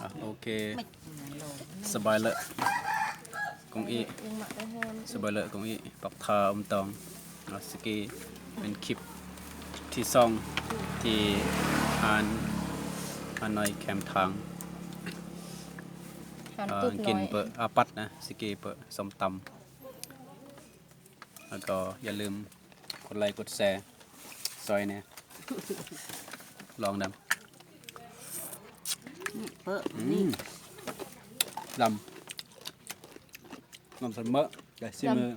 อะโอเคไม่โลสบายเลยกงอียังหมักได้แฮมสบายเลยกงอีปักทาอมตองอะสกีเป็นคลิปที่สองที่อ่านอ่านในแคมป์ทางหันเอ่อตุดกินน้อยเปิดอาปัดนะสกีเปิดส้มตำแล้วก็อย่าลืมกดไลค์กดแชร์ซอยเนี่ยลองดำ เปิ้ลอืนี่มดำน้ำเสมอแต่ซิมือ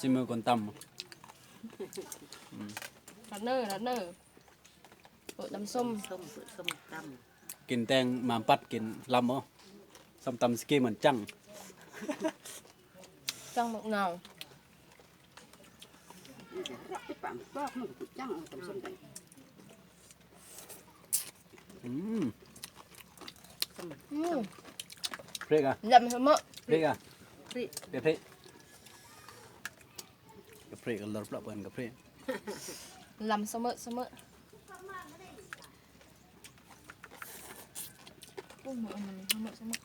ซิมือคนตรัดเนอร์รัดเนอร์โปะน้ำส้มส้มเปิ้ลส้มตำกินแตงมาปัดกินลำอ๋อส้มตำสกีเหมือนจังจังหมักนาวำปั๊มก็มันก็จังตำส้มได้อืม อืม พริกอะยำเสมอพริกอะพริกเดี๋ยวพริกกับพริกกันรสปลาเปินกับพริกลำเสมอเสมอโอ้ยหมูอันนั้นเสมอเสมอ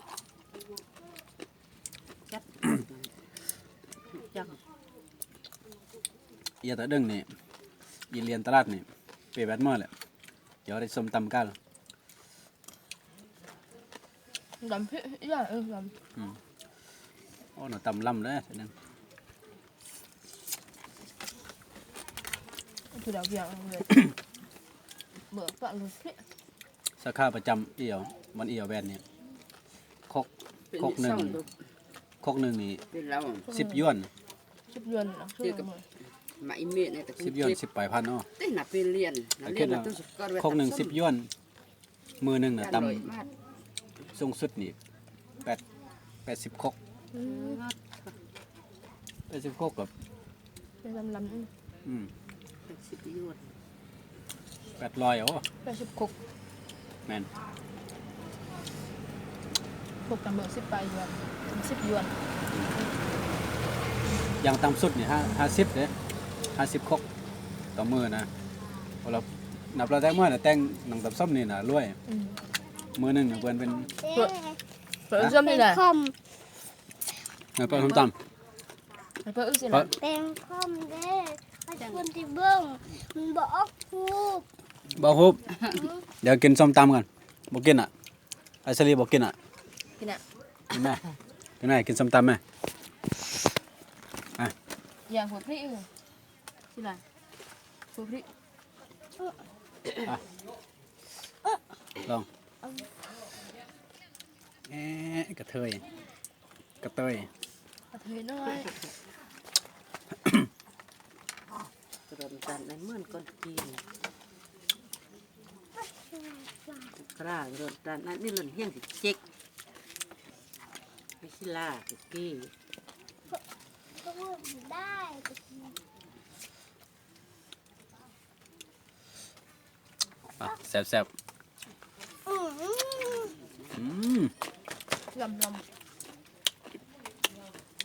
จัดจังอย่าแต่ดึงนี่ยีเรียนตลาดนี่เปรียบแบบเมื่อแหละเดี๋ยวได้ส้มตำกัน ลำพี่ย่าเออลโอ้หนูตำลำเลยทีนึงำคือดาวเบียงเลย เบื่อปะเลยพี่สาขาประจำเอี่ยวมันเอี่ยวแบนเนี่ยคกคกหนึ่งคกหนึ่งนี่เป็นเราสิบหยวนชิบยวนนะช่วยกันหน่อยมาอีเมียเนี่ยแต่สิบหยวนสิบปลายพันเนาะได้หนับเป็นเรียนเรียนมาต้องสุดก็คกหนึ่งสิบหยวนมือหนึ่งน่ะตตำมากำ สูงสุดนี่แปดแปดสิบคกแปดสิบคกกับเป็นลำลำนี่อืมสิบยวนแปดร้อยโอ้แปดสิบคุกแมนคุกกันเบอร์สิบปลายยวนถึงสิบยวนอย่างต่ำสุดนี่ห้าห้าสิบเลยห้าสิบคกต่อมือนะพอเรานับเราแต่งเมื่อน่ะแต่งหนังตับส้มนี่น่ะรวยอื มมือหนึ่งน่ะเพิ่นเป็นเปิดเปิดส้มนี่แหละคอมเงินเปิดส้มตเปิดอุ้ยสิเปินะดเป็นคอมเด้ให้คนที่เบิ้งมันบอกคูบำบ่ฮุบเดี๋ยวกินส้มตำกันบ่กินอะไอซรีบ่กินอะกินอะกินไหมกินไหมกินส้มตำไหมอย่างหัวพริกเลยสิล่ะหัวพริกลอง เอ๊ะกระเทย กระเตยกระเทยน้อยรมกันในเมื่อนก้อนกินกล้ารมกันนั่นนี่หล่นเฮี้ยนสิเจ๊กไม่ใช่ล่าสิกี้ก็พูดได้อะแซ่บแซ่บอืมๆ อืมลำล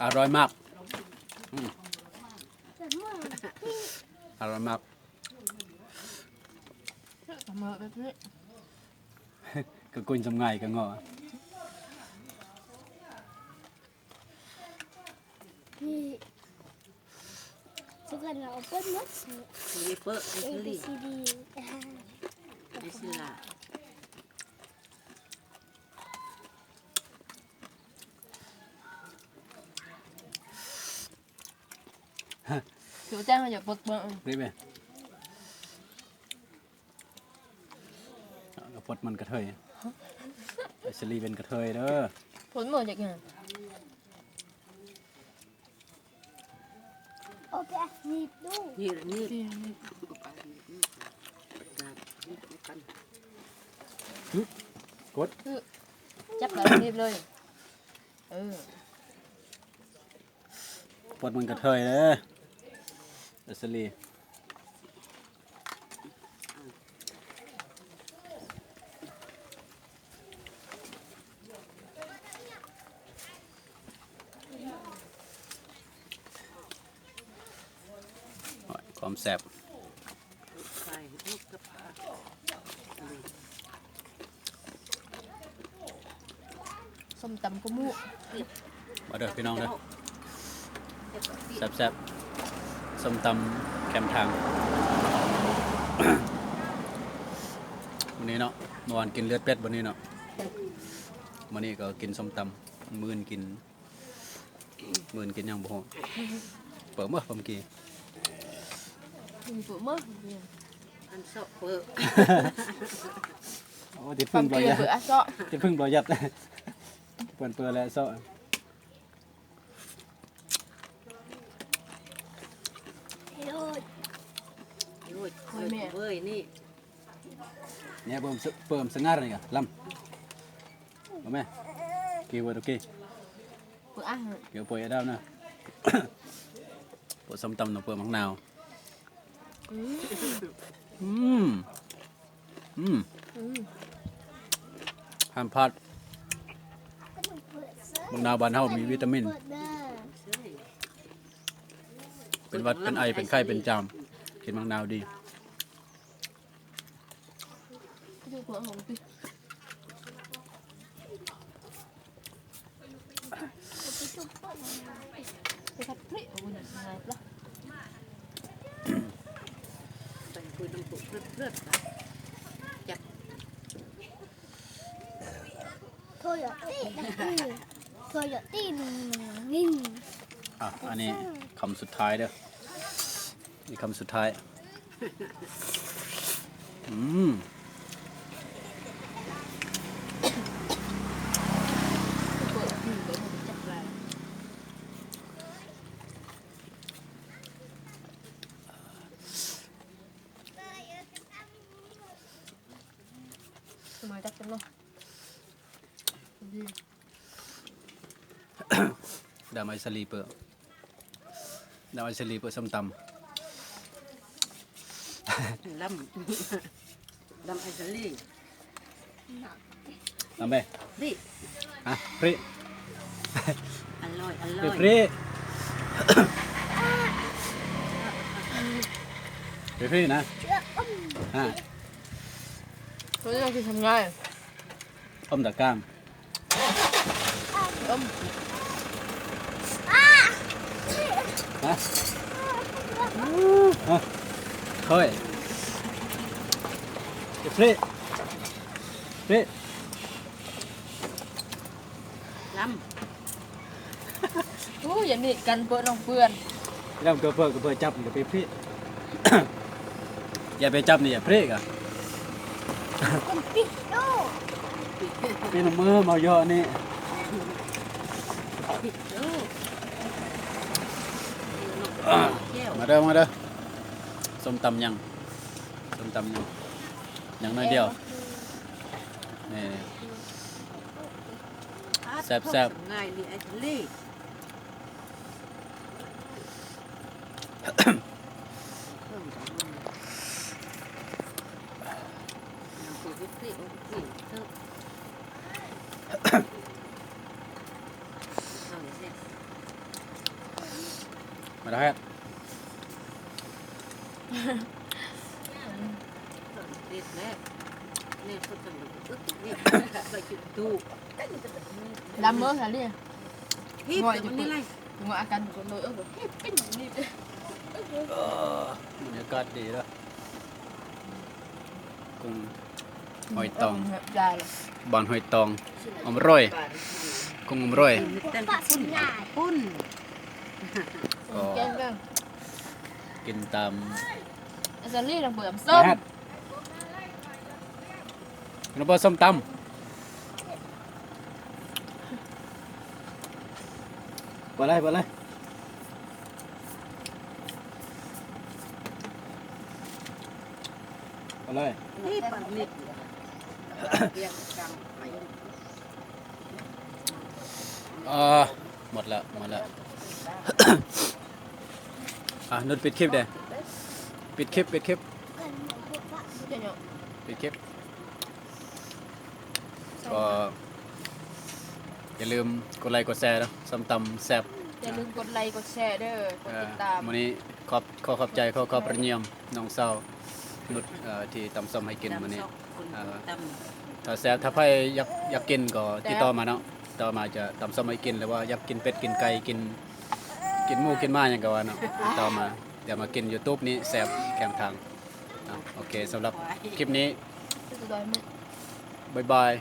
อร่อยมากแต่เมื่ออร่อยมากำเสมอแบบนี้ ก็กุนจำไงก็งอพี่ทุกคนเราเปิ้ลมัดมีเปิ้ลไอ้เอคือบีลี่ซีดีไม่ใช่ล่า ผิวแจ้งมาจากปึกเบิ้งรีบไปเอาปลดมันกระเทยไอซรีเป็นกระเทยเด้อผลเหมือนจากไงโอเคมีดูนี่นี่ที่นี่กันกดจับแบบนี้เลยเออปลดมันกระเทยเด้อ ไอซรีความแซ่บใส่ลูกกระปาส้มตำกระมูมาเด้อพี่น้องเด้อแซ่บๆ ส้มตำแคมทาง วันนี้เนาะเมื่อวานกินเลือดเป็ดวันนี้เนาะวันนี้ก็กินส้มตำมื้อนกิน มื้อนกินหยังบ่ฮู้เปิดมื้อผมกี้มีปุ๋ยมั้งอันเสาะเปิดโอ้ที่ควาพึ่มงเกบ่ลียยัดเบื่อเซาะที่พึ่งบ่ยัดเปิดเปิดแล้วเซาะ โยดโอ้ยโอ้ยเว้ยนี่เนี่ยเปิ่มสเปิ่มสง่านี่กะลำบ่แม่กี่บ่ตะกี้ปุ๋ยอะเกี่ยวป่วยดาวนะปวดส้มตำหนูเปิดมังนาวอืมอืมอืมอืมห้ามพลาดก็ต้องเปิดเสื้อมังนาวบานเฮามีวิตามิน เปิดเด้อเป็นหวัดเป็นไอเป็นไข้เป็นจามกินมังนาวดี ดูหัวของพี่ไปทับพริกเอาไว้หน่อยไงล่ะใส่คุยน้ำตุกเลือดเลือดนะจับโคโยตี้นะอือโคโยตี้หนึ่งหนึ่งวิ่งอะอันนี้คำสุดท้ายเด้อ นี่คำสุดท้าย อืมเปิดอืมเปิดมันจับลายทำไมจับจังเนาะดีดามไอสลีเปอร์ดามไอสลีเปอร์ส้มตลำ ลำไอซ์ลี่ำทำไปนี่อะพริอร่อยอพร่ริอยพริพริพรินะ เชื่ออุ้มอะเราจะคือทำง่ายต้มตะกร้ามต้มฮะฮะเฮ้ยพริพริลโอ้ยอย่าหนีกันเปิดน้องเพื่อนแล้วก็เพื่อก็เพื่อจับอย่าไปพริอย่าไปจับนี่อย่าพริกอะเป็นปิดโดเป็นมือเมาเยอะนี่ำผิดเด้อเกี่ยวมาเด้อมาเด้อ ส้มตำยังส้มตำยังยังน้อยเดียวนี่แซ่บๆง่ายนี่ไอซ์ลี่เพิ่มจากมันน้ำปูวิปซี่โอ้วิปซี่เพิ่มเอาอย่างเช่น มาได้ครับ เด็ดแรกเนี่ยเขาจะมาอึ๊กนี่ไปจุดดูดำเมื่อค่ะเนี่ยฮิปง่อยแต่ จะมันเปินี่ดไรงอาการของตัวเออแบบเป็นอย่างนี้เลยบรรยากาศดีแล้วกุ้งหอยตองยายเลยบานหอยตองอมร่อยกุ้งอมร่อยมีเต้นพุ่นพุ่นก็แกงแกงกินตามอาจารย์ลี่ลองเปิดส้มนะฮะน้ำปลาส้มตำไปเลยไปเลยไปเลยนี่ปันนิดเรียงกังไปอ่าหมดแล้วหมดแล้วอะนุชปิดคลิปเด้ปิดคลิปปิดคลิปกันบอกว่าเดี๋ยวปิดคลิป ก็อย่าลืมกดไลค์กดแชร์นะส้มตำแซ่บอย่าลืมกดไลค์กดแชร์เด้อกดเอ่อติดตามวันนี้ขอบขอขอบใจขอขอบประเนียมน้องสาวนุชเอ่อที่ตำส้มให้กินวันนี้คนตำถ้าแซ่บถ้าใครอยากอยากกินก็ติดต่อมาเนาะแต่อมาจะตำสมัยกินแล้วว่าอยากกินเป็ดกินไก่กิน กินหมูกินหมาอย่างก็ว่าเนาะต่อมาเดี๋ยวมากิน YouTube นี้แซ่บแคมทางอะโอเคสำหรับคลิปนี้สุดยอดมากบ๊ายบาย